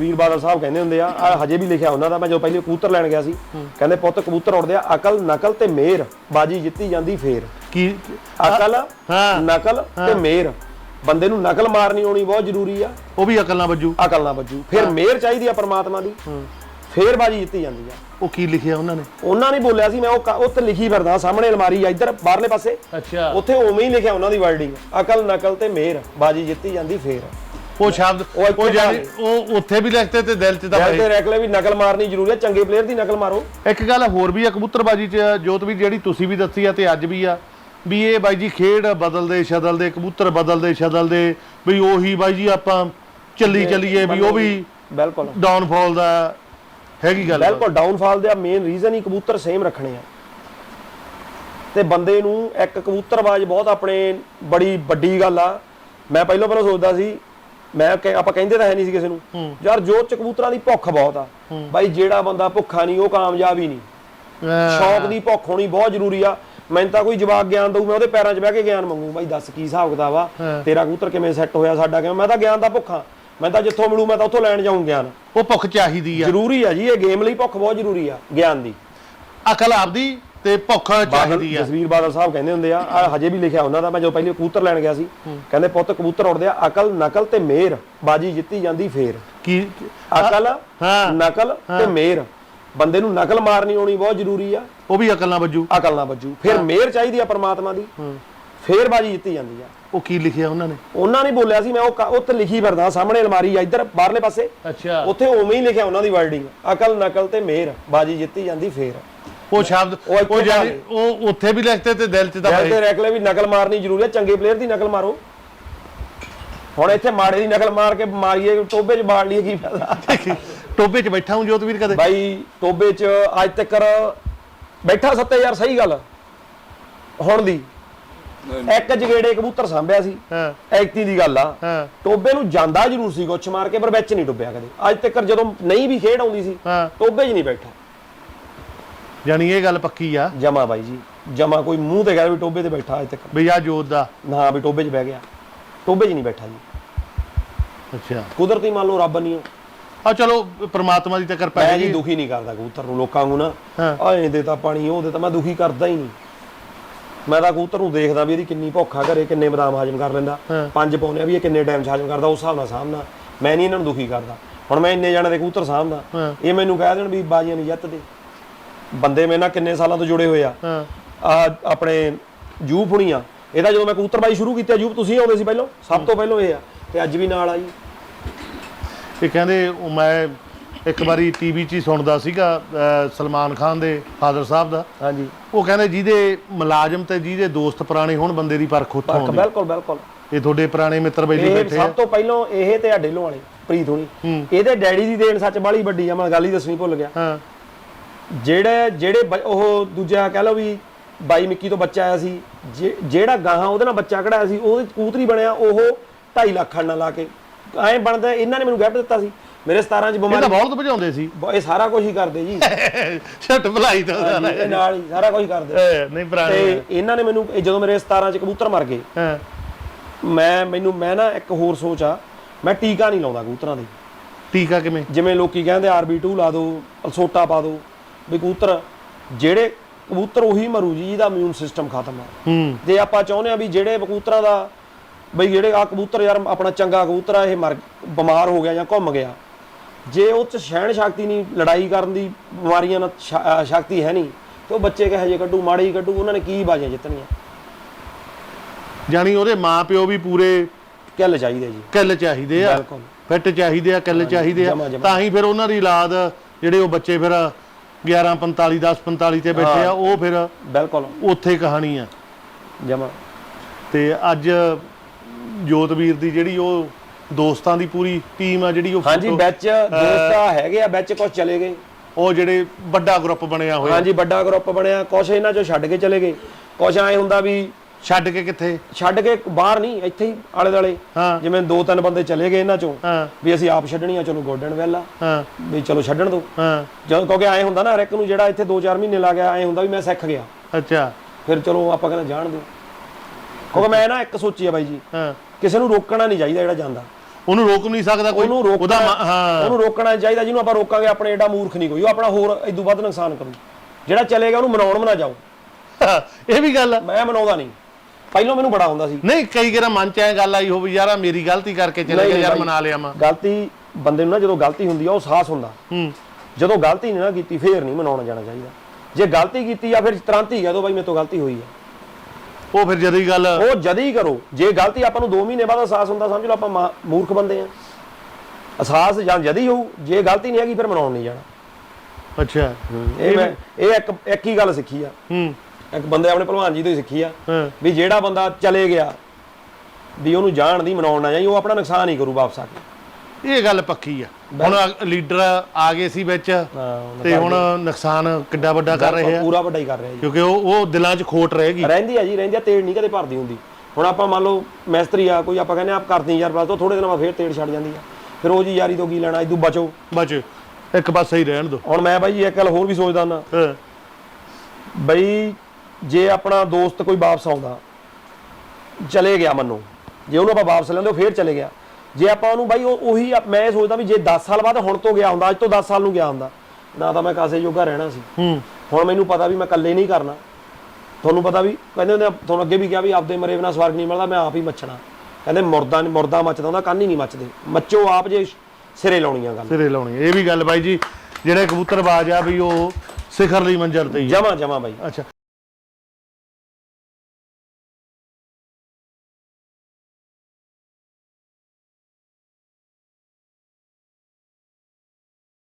ਵੀਰ ਬਾਦਲ ਸਾਹਿਬ ਕਹਿੰਦੇ ਹੁੰਦੇ ਆ ਆ ਹਜੇ ਵੀ ਲਿਖਿਆ ਉਹਨਾਂ ਦਾ ਮੈਂ ਜਦੋਂ ਪਹਿਲੇ ਕਬੂਤਰ ਲੈਣ ਗਿਆ ਸੀ ਕਹਿੰਦੇ ਪੁੱਤ ਕਬੂਤਰ ਉੜਦੇ ਆ ਅਕਲ ਨਕਲ ਤੇ ਮੇਰ ਬਾਜੀ ਜਿੱਤੀ ਜਾਂਦੀ ਫੇਰ। ਕੀ? ਅਕਲ ਹਾਂ। ਨਕਲ ਤੇ ਮੇਰ। ਬੰਦੇ ਨੂੰ ਨਕਲ ਮਾਰਨੀ ਆਉਣੀ ਬਹੁਤ ਜ਼ਰੂਰੀ ਆ। ਉਹ ਵੀ ਅਕਲ ਨਾਲ ਵੱਜੂ। ਅਕਲ ਨਾ ਵੱਜੂ। ਫਿਰ ਮੇਰ ਚਾਹੀਦੀ ਆ ਪਰਮਾਤਮਾ ਦੀ। ਫੇਰ ਬਾਜੀ ਜਿੱਤੀ ਜਾਂਦੀ ਆ। ਉਹ ਕੀ ਲਿਖਿਆ ਉਹਨਾਂ ਨੇ? ਉਹਨਾਂ ਨੇ ਬੋਲਿਆ ਸੀ ਮੈਂ ਉਹ ਉੱਥੇ ਲਿਖੀ ਫਿਰਦਾ ਸਾਹਮਣੇ ਅਲਮਾਰੀ ਆ ਇੱਧਰ ਬਾਹਰਲੇ ਪਾਸੇ। ਅੱਛਾ। ਉੱਥੇ ਉਵੇਂ ਹੀ ਲਿਖਿਆ ਉਹਨਾਂ ਦੀ ਵਰਡਿੰਗ ਅਕਲ ਨਕਲ ਤੇ ਮੇਰ ਬਾਜੀ ਜਿੱਤੀ ਜਾਂਦੀ ਫੇਰ। ਉਹ ਸ਼ਬਦ ਉਹ ਜਾਨੀ ਉਹ ਉੱਥੇ ਵੀ ਲਿਖਤੇ ਤੇ ਦਿਲ 'ਚ ਤਾਂ ਦਿਲ ਤੇ ਰੱਖ ਲੈ ਵੀ ਨਕਲ ਮਾਰਨੀ ਜ਼ਰੂਰੀ ਆ ਚੰਗੇ ਪਲੇਅਰ ਦੀ ਨਕਲ ਮਾਰੋ। ਇੱਕ ਗੱਲ ਹੋਰ ਵੀ ਆ ਕਬੂਤਰਬਾਜੀ 'ਚ ਜੋਤਵੀਰ ਜਿਹੜੀ ਤੁਸੀਂ ਵੀ ਦੱਸੀ ਆ ਤੇ ਅੱਜ ਵੀ ਆ ਵੀ ਇਹ ਬਾਈ ਜੀ ਖੇਡ ਬਦਲਦੇ ਸ਼ਦਲਦੇ ਕਬੂਤਰ ਬਦਲਦੇ ਸ਼ਦਲਦੇ ਵੀ ਉਹੀ ਬਾਈ ਜੀ ਆਪਾਂ ਚੱਲੀ ਚੱਲੀਏ ਵੀ ਉਹ ਵੀ ਬਿਲਕੁਲ। ਡਾਊਨਫਾਲ ਦਾ ਹੈਗੀ ਗੱਲ। ਬਿਲਕੁਲ ਡਾਊਨਫਾਲ ਦਾ ਮੇਨ ਰੀਜ਼ਨ ਹੀ ਕਬੂਤਰ ਸੇਮ ਰੱਖਣੇ ਆ। ਤੇ ਬੰਦੇ ਨੂੰ ਇੱਕ ਕਬੂਤਰਬਾਜ਼ ਬਹੁਤ ਆਪਣੇ ਬੜੀ ਵੱਡੀ ਗੱਲ ਆ। ਮੈਂ ਪਹਿਲਾਂ ਪਹਿਲਾਂ ਸੋਚਦਾ ਸੀ ਮੈਂ ਕਿ ਆਪਾਂ ਕਹਿੰਦੇ ਤਾਂ ਹੈ ਨਹੀਂ ਸੀ ਕਿਸੇ ਨੂੰ। ਯਾਰ ਜੋਤ ਚ ਕਬੂਤਰਾਂ ਦੀ ਭੁੱਖ ਬਹੁਤ ਆ। ਬਾਈ ਜਿਹੜਾ ਬੰਦਾ ਭੁੱਖਾ ਨਹੀਂ ਉਹ ਕਾਮਯਾਬ ਹੀ ਨਹੀਂ। ਸ਼ੌਕ ਦੀ ਭੁੱਖ ਹੋਣੀ ਬਹੁਤ ਜ਼ਰੂਰੀ ਆ। ਮੈਨੂੰ ਤਾਂ ਕੋਈ ਜਵਾਬ ਗਿਆਨ ਦਊ ਮੈਂ ਉਹਦੇ ਪੈਰਾਂ 'ਚ ਬਹਿ ਕੇ ਗਿਆਨ ਮੰਗੂ। ਬਾਈ ਦੱਸ ਕੀ ਹਿਸਾਬ ਕਿਤਾਬ ਆ। ਤੇਰਾ ਕਬੂਤਰ ਕਿਵੇਂ ਸੈੱਟ ਹੋਇਆ ਸਾਡਾ ਕਿਵੇਂ? ਮੈਂ ਤਾਂ ਗਿਆਨ ਦਾ ਭੁੱਖਾ। ਮੈਂ ਤਾਂ ਜਿੱਥੋਂ ਮਿਲੂ ਮੈਂ ਤਾਂ ਉੱਥੋਂ ਲੈਣ ਜਾਊਂ ਗਿਆਨ। ਉਹ ਭੁੱਖ ਚਾਹੀਦੀ ਆ। ਜ਼ਰੂਰੀ ਆ ਜੀ ਇਹ ਗੇਮ ਲਈ ਭੁੱਖ ਬਹੁਤ ਜ਼ਰੂਰੀ ਆ ਗਿਆਨ ਦੀ। ਅਕਲ ਆਪਦੀ ਤੇ ਭੁੱਖ ਚਾਹੀਦੀ ਆ। ਜਸਵੀਰ ਬਾਦਲ ਸਾਹਿਬ ਕਹਿੰਦੇ ਹੁੰਦੇ ਆ ਆ ਹਜੇ ਵੀ ਲਿਖਿਆ ਉਹਨਾਂ ਦਾ ਮੈਂ ਜਦੋਂ ਪਹਿਲੇ ਕਬੂਤਰ ਲੈਣ ਗਿਆ ਸੀ ਕਹਿੰਦੇ ਪੁੱਤ ਕਬੂਤਰ ਉੜਦੇ ਆ ਅਕਲ ਨਕਲ ਤੇ ਮੇਰ ਬਾਜੀ ਜਿੱਤੀ ਜਾਂਦੀ ਫੇਰ। ਕੀ ਅਕਲ ਹਾਂ। ਨਕਲ ਤੇ ਮੇਰ। ਬੰਦੇ ਨੂੰ ਨਕਲ ਮਾਰਨੀ ਆਉਣੀ ਬਹੁਤ ਜ਼ਰੂਰੀ ਆ। ਉਹ ਵੀ ਅਕਲ ਨਾਲ ਵੱਜੂ। ਅਕਲ ਨਾ ਵੱਜੂ। ਫਿਰ ਮੇਰ ਚਾਹੀਦੀ ਆ ਪਰਮਾਤਮਾ ਦੀ। ਫੇਰ ਬਾਜੀ ਜਿੱਤੀ ਜਾਂਦੀ ਆ। ਉਹ ਕੀ ਲਿਖਿਆ ਉਹਨਾਂ ਨੇ? ਉਹਨਾਂ ਨੇ ਬੋਲਿਆ ਸੀ ਮੈਂ ਉਹ ਉੱਥੇ ਲਿਖੀ ਫਿਰਦਾ ਸਾਹਮਣੇ ਅਲਮਾਰੀ ਆ ਇੱਧਰ ਬਾਹਰਲੇ ਪਾਸੇ। ਅੱਛਾ। ਉੱਥੇ ਉਵੇਂ ਹੀ ਲਿਖਿਆ ਉਹਨਾਂ ਦੀ ਵਰਡਿੰਗ ਅਕਲ ਨਕਲ ਤੇ ਮੇਰ ਬਾਜੀ ਜਿੱਤੀ ਜਾਂਦੀ ਫੇਰ। ਉਹ ਸ਼ਬਦ ਉਹ ਜਾਨੀ ਉਹ ਉੱਥੇ ਵੀ ਲਿਖਤੇ ਤੇ ਦਿਲ 'ਚ ਤਾਂ ਦਿਲ ਤੇ ਰੱਖ ਲੈ ਵੀ ਨਕਲ ਮਾਰਨੀ ਜ਼ਰੂਰੀ ਹੈ ਚੰਗੇ ਪਲੇਅਰ ਦੀ ਨਕਲ ਮਾਰੋ। ਹੁਣ ਇੱਥੇ ਮਾੜੇ ਦੀ ਨਕਲ ਮਾਰ ਕੇ ਮਾਰੀਏ ਟੋਬੇ 'ਚ ਬਾੜ ਲਈਏ ਕੀ ਫਾਇਦਾ? ਟੋਬੇ 'ਚ ਬੈਠਾ ਹੂੰ ਜੋਤਵੀਰ ਕਦੇ? ਬਾਈ ਟੋਬੇ 'ਚ ਅੱਜ ਤੱਕ ਬੈਠਾ ਸੱਤੇ ਯਾਰ ਸਹੀ ਗੱਲ। ਹੁਣ ਦੀ। ਇੱਕ ਜਗੇੜੇ ਕਬੂਤਰ ਸਾਂਭਿਆ ਸੀ। ਹਾਂ। ਐਕਤੀ ਦੀ ਗੱਲ ਆ। ਹਾਂ। ਟੋਬੇ ਨੂੰ ਜਾਂਦਾ ਜ਼ਰੂਰ ਸੀ ਗੁੱਛ ਮਾਰ ਕੇ ਪਰ ਵਿੱਚ ਨਹੀਂ ਡੁੱਬਿਆ ਕਦੇ। ਅੱਜ ਤੱਕ ਜਦੋਂ ਨਹੀਂ ਵੀ ਖੇਡ ਆਉਂਦੀ ਸੀ ਹਾਂ। ਟੋਬੇ 'ਚ ਨਹੀਂ ਬੈਠਾ। ਜਾਨੀ ਇਹ ਗੱਲ ਪੱਕੀ ਆ। ਜਮਾ ਬਾਈ ਜੀ ਜਮਾ ਕੋਈ ਮੂੰਹ ਤੇ ਕਹਿ ਵੀ ਟੋਬੇ ਤੇ ਬੈਠਾ ਅੱਜ ਤੱਕ। ਵੀ ਆ ਜੋਤ ਦਾ। ਨਾ ਵੀ ਟੋਬੇ 'ਚ ਬਹਿ ਗਿਆ। ਟੋਬੇ 'ਚ ਨਹੀਂ ਬੈਠਾ ਜੀ। ਅੱਛਾ। ਕੁਦਰਤੀ ਮੰਨ ਲਓ ਰੱਬ ਨਹੀਂ ਆ ਆ ਚਲੋ ਪ੍ਰਮਾਤਮਾ ਦੀ ਤਾਂ ਕਿਰਪਾ ਮੈਂ ਹੈ ਜੀ ਜੀ ਦੁਖੀ ਨਹੀਂ ਕਰਦਾ ਕਬੂਤਰ ਨੂੰ ਲੋਕਾਂ ਨੂੰ ਨਾ। ਹਾਂ। ਆਏ ਦੇ ਤਾਂ ਪਾਣੀ ਉਹ ਦੇ ਤਾਂ ਮੈਂ ਦੁਖੀ ਕਰਦਾ ਹੀ ਨਹੀਂ। ਮੈਂ ਤਾਂ ਕਬੂਤਰ ਨੂੰ ਦੇਖਦਾ ਵੀ ਇਹਦੀ ਕਿੰਨੀ ਭੁੱਖ ਆ ਘਰੇ ਕਿੰਨੇ ਬਦਾਮ ਹਜਮ ਕਰ ਲੈਂਦਾ। ਹਾਂ। ਪੰਜ ਪਾਉਨੇ ਆ ਵੀ ਇਹ ਕਿੰਨੇ ਟਾਈਮ 'ਚ ਹਜਮ ਕਰਦਾ ਉਸ ਹਿਸਾਬ ਨਾਲ ਸਾਹਮਣਾ ਮੈਂ ਨਹੀਂ ਇਹਨਾਂ ਨੂੰ ਦੁਖੀ ਕਰਦਾ। ਹੁਣ ਮੈਂ ਇੰਨੇ ਜਣੇ ਦੇ ਕਬੂਤਰ ਸਾਹਮਣਾ ਹਾਂ। ਇਹ ਮੈਨੂੰ ਕਹਿ ਦੇਣ ਵੀ ਬਾਜੀਆਂ ਨਹੀਂ ਜਿੱਤਦੇ ਬੰਦੇ ਮੇਰੇ ਨਾਲ ਕਿੰਨੇ ਸਾਲਾਂ ਤੋਂ ਜੁੜੇ ਹੋਏ ਆ। ਹਾਂ। ਆ ਆਪਣੇ ਜੂਬ ਹੁਣੀਆਂ। ਇਹਦਾ ਜਦੋਂ ਮੈਂ ਕਬੂਤਰਬਾਈ ਸ਼ੁਰੂ ਕੀਤੀ ਜੂਬ ਤੁਸੀਂ ਆਉਂਦੇ ਸੀ ਪਹਿਲਾਂ? ਸਭ ਤੋਂ ਪਹਿਲਾਂ ਇਹ ਆ। ਤੇ ਅੱਜ ਵੀ ਨਾਲ ਆ ਜੀ। ਇਹ ਕਹਿੰਦੇ ਉਹ ਮੈਂ ਇੱਕ ਵਾਰੀ ਟੀਵੀ 'ਚ ਹੀ ਸੁਣਦਾ ਸੀਗਾ ਸਲਮਾਨ ਖਾਨ ਦੇ ਫਾਦਰ ਸਾਹਿਬ ਦਾ। ਹਾਂਜੀ। ਉਹ ਕਹਿੰਦੇ ਜਿਹਦੇ ਮੁਲਾਜ਼ਮ ਤੇ ਜਿਹਦੇ ਦੋਸਤ ਪੁਰਾਣੇ ਹੋਣ ਬੰਦੇ ਦੀ ਪਰਖ ਉੱਥੋਂ ਆਉਂਦੀ। ਬਿਲਕੁਲ ਬਿਲਕੁਲ। ਇਹ ਤੁਹਾਡੇ ਪੁਰਾਣੇ ਮਿੱਤਰ ਬੈਲੀ ਇਹ ਬੈਠੇ ਆ। ਸਭ ਤੋਂ ਪਹਿਲਾਂ ਇਹ ਤੇ ਢਿੱਲੋਂ ਵਾਲੇ ਪ੍ਰੀਤ ਹੋਣੀ। ਇਹਦੇ ਡੈਡੀ ਦੀ ਦੇਣ ਸੱਚ ਬਾਲੀ ਵੱਡੀ ਆ ਮੈਂ ਗੱਲ ਹੀ ਦੱਸਣੀ ਭੁੱਲ ਗਿਆ। ਹਾਂ। ਜਿਹੜੇ ਜਿਹੜੇ ਉਹ ਦੂਜਾ ਕਹਿ ਲਓ ਵੀ ਬਾਈ ਮਿੱਕੀ ਤੋਂ ਬੱਚਾ ਆਇਆ ਸੀ ਜਿਹੜਾ ਗਾਹਾਂ ਉਹਦੇ ਨਾਲ ਬੱਚਾ ਕਢਾਇਆ ਸੀ ਉਹਦੇ ਕਬੂਤਰੀ ਬਣਿਆ ਉਹ 2.5 ਲੱਖ ਨਾਲ ਲਾ ਕੇ। ਐਂ ਬਣਦਾ ਇਹਨਾਂ ਨੇ ਮੈਨੂੰ ਗਿਫਟ ਦਿੱਤਾ ਸੀ। ਮੇਰੇ 17 ਚ ਇਹ ਬਿਮਾਰੀ ਬਹੁਤ ਭਜਾਉਂਦੇ ਸੀ। ਇਹ ਸਾਰਾ ਕੁਝ ਹੀ ਕਰਦੇ ਜੀ। ਛੱਟ ਭਲਾਈ ਤਾਂ ਇਹ ਨਾਲ ਹੀ ਸਾਰਾ ਕੁਝ ਕਰਦੇ। ਇਹ ਨਹੀਂ ਪੁਰਾਣੇ ਤੇ ਇਹਨਾਂ ਨੇ ਮੈਨੂੰ ਇਹ ਜਦੋਂ ਮੇਰੇ 17 ਚ ਕਬੂਤਰ ਮਰ ਗਏ ਹਾਂ। ਮੈਂ ਮੈਨੂੰ ਮੈਂ ਨਾ ਇੱਕ ਹੋਰ ਸੋਚ ਆ ਮੈਂ ਟੀਕਾ ਨਹੀਂ ਲਾਉਂਦਾ ਕਬੂਤਰਾਂ ਦੇ ਟੀਕਾ ਕਿਵੇਂ? ਜਿਵੇਂ ਲੋਕੀ ਕਹਿੰਦੇ ਆਰਬੀ2 ਲਾ ਦਿਓ ਅਲਸੋਟਾ ਪਾ ਦਿਓ ਵੀ ਕਬੂਤਰ ਜਿਹੜੇ ਕਬੂਤਰ ਉਹੀ ਮਰੂ ਜੀ ਜਿਹਦਾ ਇਮਿਊਨ ਸਿਸਟਮ ਖਤਮ ਆ। ਹੂੰ। ਜੇ ਆਪਾਂ ਚਾਹੁੰਦੇ ਆ ਵੀ ਜਿਹੜੇ ਕਬੂਤਰਾਂ ਦਾ ਬਈ ਜਿਹੜੇ ਆ ਕਬੂਤਰ ਯਾਰ ਆਪਣਾ ਚੰਗਾ ਕਬੂਤਰ ਆ ਇਹ ਮਰ ਬਿਮਾਰ ਹੋ ਗਿਆ ਜਾਂ ਘੁੰਮ ਗਿਆ ਜੇ ਉਹ ਚ ਸਹਿਣ ਸ਼ਕਤੀ ਨਹੀਂ ਲੜਾਈ ਕਰਨ ਦੀ ਬਿਮਾਰੀਆਂ ਨਾਲ ਸ਼ਕਤੀ ਹੈ ਨਹੀਂ ਤੇ ਉਹ ਬੱਚੇ ਕਹੇ ਜੇ ਕੱਢੂ ਮਾੜੇ ਹੀ ਕੱਢੂ ਉਹਨਾਂ ਨੇ ਕੀ ਬਾਜੀਆਂ ਜਿੱਤਣੀਆਂ? ਜਾਨੀ ਉਹਦੇ ਮਾਪਿਓ ਵੀ ਪੂਰੇ ਕਿੱਲ ਚਾਹੀਦੇ ਜੀ। ਕਿੱਲ ਚਾਹੀਦੇ ਆ। ਬਿਲਕੁਲ। ਫਿੱਟ ਚਾਹੀਦੇ ਆ ਕਿੱਲ ਚਾਹੀਦੇ ਆ। ਤਾਂ ਹੀ ਫਿਰ ਉਹਨਾਂ ਦੀ ਔਲਾਦ ਜਿਹੜੇ ਉਹ ਬੱਚੇ ਫਿਰ 11 45 10 45 ਤੇ ਬੈਠੇ ਆ ਉਹ ਫਿਰ ਬਿਲਕੁਲ। ਉੱਥੇ ਕਹਾਣੀ ਆ। ਜਮਾ। ਤੇ ਅੱਜ ਜੋਤਵੀਰ ਦੀ ਜਿਹੜੀ ਉਹ ਦੋਸਤਾਂ ਦੀ ਪੂਰੀ ਟੀਮ ਆ ਜਿਹੜੀ ਉਹ ਹਾਂਜੀ photo- ਵਿੱਚ ਦੋਸਤ ਆ ਹੈਗੇ ਆ ਵਿੱਚ ਕੁਝ ਚਲੇ ਗਏ। ਉਹ ਜਿਹੜੇ ਵੱਡਾ ਗਰੁੱਪ ਬਣਿਆ ਹੋਇਆ। ਹਾਂਜੀ ਵੱਡਾ ਗਰੁੱਪ ਬਣਿਆ ਕੁਛ ਇਹਨਾਂ ਚੋਂ ਛੱਡ ਕੇ ਚਲੇ ਗਏ। ਕੁਛ ਐ ਹੁੰਦਾ ਵੀ ਛੱਡ ਕੇ ਕਿੱਥੇ? ਛੱਡ ਕੇ ਬਾਹਰ ਨਹੀਂ ਇੱਥੇ ਹੀ ਆਲੇ ਦਾਲੇ ਹਾਂ। ਜਿਵੇਂ ਦੋ ਤਿੰਨ ਬੰਦੇ ਚਲੇ ਗਏ ਇਹਨਾਂ ਚੋਂ ਹਾਂ। ਵੀ ਅਸੀਂ ਆਪ ਛੱਡਣੀ ਆ ਚਲੋ ਗੋਡਣ ਵੇਲਾ ਹਾਂ। ਵੀ ਚਲੋ ਛੱਡਣ ਦੋ। ਹਾਂ। ਜਦੋਂ ਕਿਉਂਕਿ ਐ ਹੁੰਦਾ ਨਾ ਹਰ ਇੱਕ ਨੂੰ ਜਿਹੜਾ ਇੱਥੇ 2-4 ਮਹੀਨੇ ਲਾ ਗਿਆ ਐ ਹੁੰਦਾ ਵੀ ਮੈਂ ਸਿੱਖ ਗਿਆ। ਅੱਛਾ। ਫਿਰ ਚਲੋ ਆਪਾਂ ਕਹਿੰਦੇ ਜਾਣ ਦਿਓ ਕਿਉਂਕਿ ਮੈਂ ਨਾ ਇੱਕ ਸੋਚੀ ਆ ਬਾਈ ਜੀ ਹਾਂ। ਕਿਸੇ ਨੂੰ ਰੋਕਣਾ ਨਹੀਂ ਚਾਹੀਦਾ ਜਿਹੜਾ ਜਾਂਦਾ। ਉਹਨੂੰ ਰੋਕ ਨਹੀਂ ਸਕਦਾ ਕੋਈ। ਉਹਨੂੰ ਉਹਦਾ ਹਾਂ। ਉਹਨੂੰ ਰੋਕਣਾ ਚਾਹੀਦਾ ਜਿਹਨੂੰ ਆਪਾਂ ਰੋਕਾਂਗੇ ਆਪਣੇ ਏਡਾ ਮੂਰਖ ਨਹੀਂ ਕੋਈ। ਉਹ ਆਪਣਾ ਹੋਰ ਇਦੋਂ ਵੱਧ ਨੁਕਸਾਨ ਕਰੂ। ਜਿਹੜਾ ਚਲੇਗਾ ਉਹਨੂੰ ਮਨਾਉਣ ਮਨਾ ਜਾਓ। ਇਹ ਵੀ ਗੱਲ ਆ। ਮੈਂ ਮਨਾਉਂਦਾ ਨਹੀਂ। ਪਹਿਲਾਂ ਮੈਨੂੰ ਬੜਾ ਹੁੰਦਾ ਸੀ। ਨਹੀਂ ਕਈ ਵਾਰ ਮਨ ਚ ਐ ਗੱਲ ਆਈ ਹੋਵੇ ਯਾਰ ਆਹ ਮੇਰੀ ਗਲਤੀ ਕਰਕੇ ਚਲੇ ਗਿਆ ਯਾਰ। ਮਨਾ ਲਿਆ ਮੈਂ। ਗਲਤੀ ਬੰਦੇ ਨੂੰ ਨਾ ਜਦੋਂ ਗਲਤੀ ਹੁੰਦੀ ਆ ਉਹ ਸਾਹਸ ਹੁੰਦਾ। ਹੂੰ। ਜਦੋਂ ਗਲਤੀ ਨਹੀਂ ਨਾ ਕੀਤੀ ਫੇਰ ਨਹੀਂ ਮਨਾਉਣਾ ਜਾਣਾ ਚਾਹੀਦਾ। ਜੇ ਗਲਤੀ ਕੀਤੀ ਆ ਫਿਰ ਤੁਰੰਤ ਹੀ ਕਹਿ ਦੋ ਬਾਈ ਮੇਰੇ ਤੋਂ ਗਲਤੀ ਹੋਈ ਆ। ਉਹ ਫਿਰ ਜਦ ਹੀ ਗੱਲ ਉਹ ਜਦ ਹੀ ਕਰੋ। ਜੇ ਗਲਤੀ ਆਪਾਂ ਨੂੰ 2 ਮਹੀਨੇ ਬਾਅਦ ਅਹਿਸਾਸ ਹੁੰਦਾ ਸਮਝ ਲਓ ਆਪਾਂ ਮੂਰਖ ਬੰਦੇ ਆ। ਅਹਿਸਾਸ ਜਾਂ ਜਦ ਹੀ ਹੋਊ ਜੇ ਗਲਤੀ ਨਹੀਂ ਹੈਗੀ ਫਿਰ ਮਨਾਉਣ ਨਹੀਂ ਜਾਣਾ। ਅੱਛਾ। ਇਹ ਮੈਂ ਇਹ ਇੱਕ ਇੱਕ ਹੀ ਗੱਲ ਸਿੱਖੀ ਆ। ਹੂੰ। ਇੱਕ ਬੰਦੇ ਆਪਣੇ ਭਲਵਾਨ ਜੀ ਤੋਂ ਹੀ ਸਿੱਖੀ ਆ ਵੀ ਜਿਹੜਾ ਬੰਦਾ ਚਲੇ ਗਿਆ ਵੀ ਉਹਨੂੰ ਜਾਣ ਦੀ ਮਨਾਉਣ ਨਾ ਜਾਈ ਉਹ ਆਪਣਾ ਨੁਕਸਾਨ ਹੀ ਕਰੂ ਵਾਪਸ ਆ ਕੇ। ਇਹ ਗੱਲ ਪੱਕੀ ਆ। ਹੁਣ ਲੀਡਰ ਆ ਗਏ ਸੀ ਵਿੱਚ ਤੇ ਹੁਣ ਨੁਕਸਾਨ ਕਿੱਡਾ ਵੱਡਾ ਕਰ ਰਹੇ ਆ। ਪੂਰਾ ਵੱਡਾ ਹੀ ਕਰ ਰਿਹਾ ਜੀ। ਕਿਉਂਕਿ ਉਹ ਉਹ ਦਿਲਾਂ 'ਚ ਖੋਟ ਰਹੇਗੀ। ਰਹਿੰਦੀ ਆ ਜੀ ਰਹਿੰਦੀ ਆ ਤੇੜ ਨਹੀਂ ਕਦੇ ਭਰਦੀ ਹੁੰਦੀ। ਹੁਣ ਆਪਾਂ ਮੰਨ ਲਓ ਮੈਸਤਰੀ ਆ ਕੋਈ ਆਪਾਂ ਕਹਿੰਦੇ ਆਪ ਕਰਦੀ ਯਾਰ ਬਸ ਤੋਂ ਥੋੜੇ ਦਿਨਾਂ ਬਾਅਦ ਫੇਰ ਤੇੜ ਛੱਡ ਜਾਂਦੀ ਆ। ਫਿਰ ਉਹ ਜੀ ਯਾਰੀ ਤੋਂ ਕੀ ਲੈਣਾ ਇਦੋਂ ਬਚੋ। ਬਚ। ਇੱਕ ਪਾਸੇ ਹੀ ਰਹਿਣ ਦੋ ਹੁਣ ਮੈਂ ਬਾਈ ਇੱਕ ਗੱਲ ਹੋਰ ਵੀ ਸੋਚਦਾ ਨਾ ਹਾਂ। ਬਈ ਜੇ ਆਪਣਾ ਦੋਸਤ ਕੋਈ ਵਾਪਸ ਆਉਂਦਾ ਚਲੇ ਗਿਆ ਮੰਨੋ ਜੇ ਉਹਨੂੰ ਆਪਾਂ ਵਾਪਸ ਲੈਂਦੇ ਉਹ ਫੇਰ ਚਲੇ ਗਿਆ। ਜੇ ਆਪਾਂ ਉਹਨੂੰ ਬਾਈ ਉਹ ਮੈਂ ਸੋਚਦਾ ਵੀ ਜੇ 10 ਸਾਲ ਬਾਅਦ ਹੁਣ ਤੋਂ ਗਿਆ ਹੁੰਦਾ ਅੱਜ ਤੋਂ 10 ਸਾਲ ਨੂੰ ਗਿਆ ਹੁੰਦਾ ਨਾ ਤਾਂ ਮੈਂ ਕਾਸੇ ਜੋਗਾ ਰਹਿਣਾ ਸੀ। ਹੂੰ। ਹੁਣ ਮੈਨੂੰ ਪਤਾ ਵੀ ਮੈਂ ਇਕੱਲੇ ਨਹੀਂ ਕਰਨਾ। ਤੁਹਾਨੂੰ ਪਤਾ ਵੀ ਕਹਿੰਦੇ ਹੁੰਦੇ ਆ, ਤੁਹਾਨੂੰ ਅੱਗੇ ਵੀ ਕਿਹਾ ਵੀ ਆਪਦੇ ਮਰੇ ਬਿਨਾ ਸਵਰਗ ਨਹੀਂ ਮਿਲਦਾ ਮੈਂ ਆਪ ਹੀ ਮੱਚਣਾ ਕਹਿੰਦੇ ਮੁਰਦਾ ਨਹੀਂ ਮੁਰਦਾ ਮੱਚਦਾ ਹੁੰਦਾ ਕੰਨ ਹੀ ਨਹੀਂ ਮੱਚਦੇ। ਮੱਚੋ ਆਪ ਜੇ ਸਿਰੇ ਲਾਉਣੀਆਂ ਗੱਲ। ਸਿਰੇ ਲਾਉਣੀ ਇਹ ਵੀ ਗੱਲ ਬਾਈ ਜੀ ਜਿਹੜੇ ਕਬੂਤਰਬਾਜ਼ ਆ ਵੀ ਉਹ ਸਿਖਰ ਲਈ ਮੰਜ਼ਰ ਤੇ। ਜਮਾ ਜਮਾ ਬਾਈ। ਅੱਛਾ।